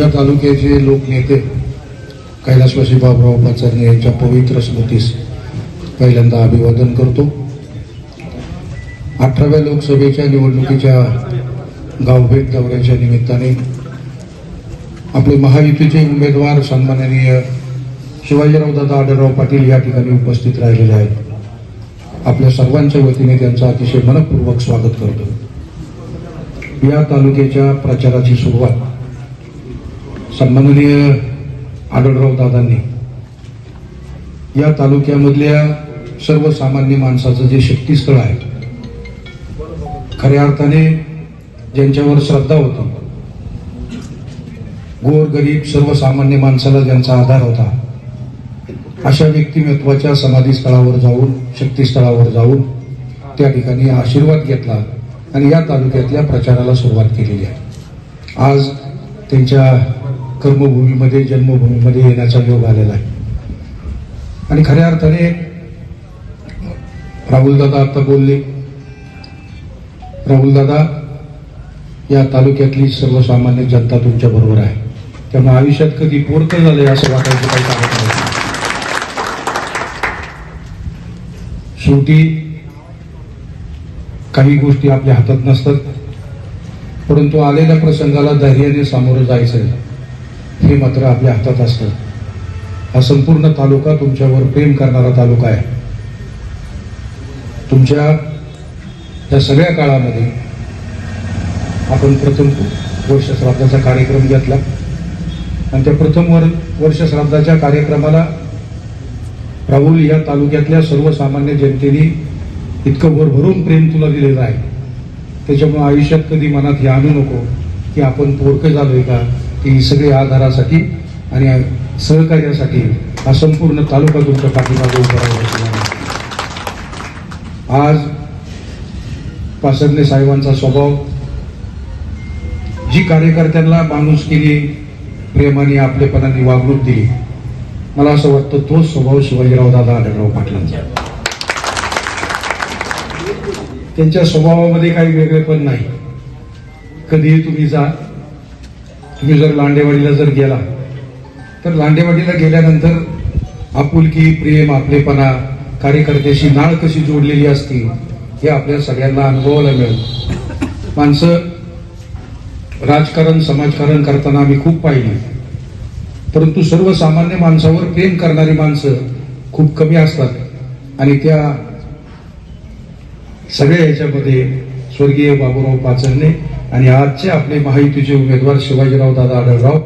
या तालुक्याचे लोकनेते कैलासवासी बाबराव पाचारणे यांच्या पवित्र स्मृतीस पहिल्यांदा अभिवादन करतो. अठराव्या लोकसभेच्या निवडणुकीच्या गावभेट दौऱ्याच्या निमित्ताने आपले महायुतीचे उमेदवार सन्माननीय शिवाजीराव दादा आढळराव पाटील या ठिकाणी उपस्थित राहिलेले आहेत. आपल्या सर्वांच्या वतीने त्यांचं अतिशय मनपूर्वक स्वागत करतो. या तालुक्याच्या प्रचाराची सुरुवात सन्माननीय आढळराव दादांनी या तालुक्यामधल्या सर्वसामान्य माणसाचं जे शक्तीस्थळ आहे खऱ्या अर्थाने ज्यांच्यावर श्रद्धा होती गोर गरीब सर्वसामान्य माणसाला ज्यांचा आधार होता अशा व्यक्तिमत्वाच्या समाधीस्थळावर जाऊन शक्तीस्थळावर जाऊन त्या ठिकाणी आशीर्वाद घेतला आणि या तालुक्यातल्या प्रचाराला सुरुवात केलेली आहे. आज त्यांच्या कर्मभूमीमध्ये जन्मभूमीमध्ये येण्याचा योग आलेला आहे. आणि खऱ्या अर्थाने राहुलदादा आता बोलले राहुल दादा या तालुक्यातली सर्वसामान्य जनता तुमच्या बरोबर आहे. त्यामुळे आयुष्यात कधी पोरकं झालंय असं वाटायचं काही कारण नाही. शेवटी काही गोष्टी आपल्या हातात नसतात परंतु आलेल्या प्रसंगाला धैर्याने सामोरं जायचं आहे हे मात्र आपल्या हातात असतं. हा संपूर्ण तालुका तुमच्यावर प्रेम करणारा तालुका आहे. तुमच्या या सगळ्या काळामध्ये आपण प्रथम वर्ष श्राद्धाचा कार्यक्रम घेतला. आणि त्या प्रथम वर वर्ष श्राद्धाच्या कार्यक्रमाला राहुल या तालुक्यातल्या सर्वसामान्य जनतेने इतकं भरभरून प्रेम तुला दिलेलं आहे. त्याच्यामुळे आयुष्यात कधी मनात हे आणू नको की आपण पोरकं झालोय का? की सगळी आधारासाठी आणि सहकार्यासाठी हा संपूर्ण तालुका तुमच्या पाठीमागे उभा राहिला आज पासरणे साहेबांचा स्वभाव जी कार्यकर्त्यांना माणूस केली प्रेमाने आपलेपणाने वागणूक दिली मला असं वाटतं तोच स्वभाव शिवाजीराव दादा आढळराव पाटलांचा. त्यांच्या स्वभावामध्ये काही वेगळे पण नाही. कधीही तुम्ही जा तुम्ही जर लांडेवाडीला जर गेला तर लांडेवाडीला गेल्यानंतर आपुलकी प्रेम आपलेपणा कार्यकर्त्याशी नाळ कशी जोडलेली असती हे आपल्या सगळ्यांना अनुभवायला मिळेल. माणसं राजकारण समाजकारण करताना आम्ही खूप पाहिले. परंतु सर्वसामान्य माणसावर प्रेम करणारी माणसं खूप कमी असतात. आणि त्या सगळ्या याच्यामध्ये स्वर्गीय बाबूराव पाचरणे आणि आजचे आपले महायुतीचे उमेदवार शिवाजीराव दादा आढळराव.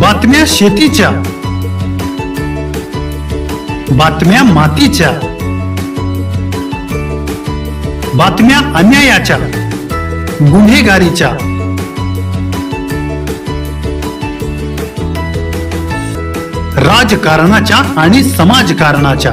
बातम्या शेतीच्या बातम्या मातीच्या बातम्या अन्यायाच्या गुन्हेगारीच्या. राजकारणाच्या आणि समाजकारणाच्या.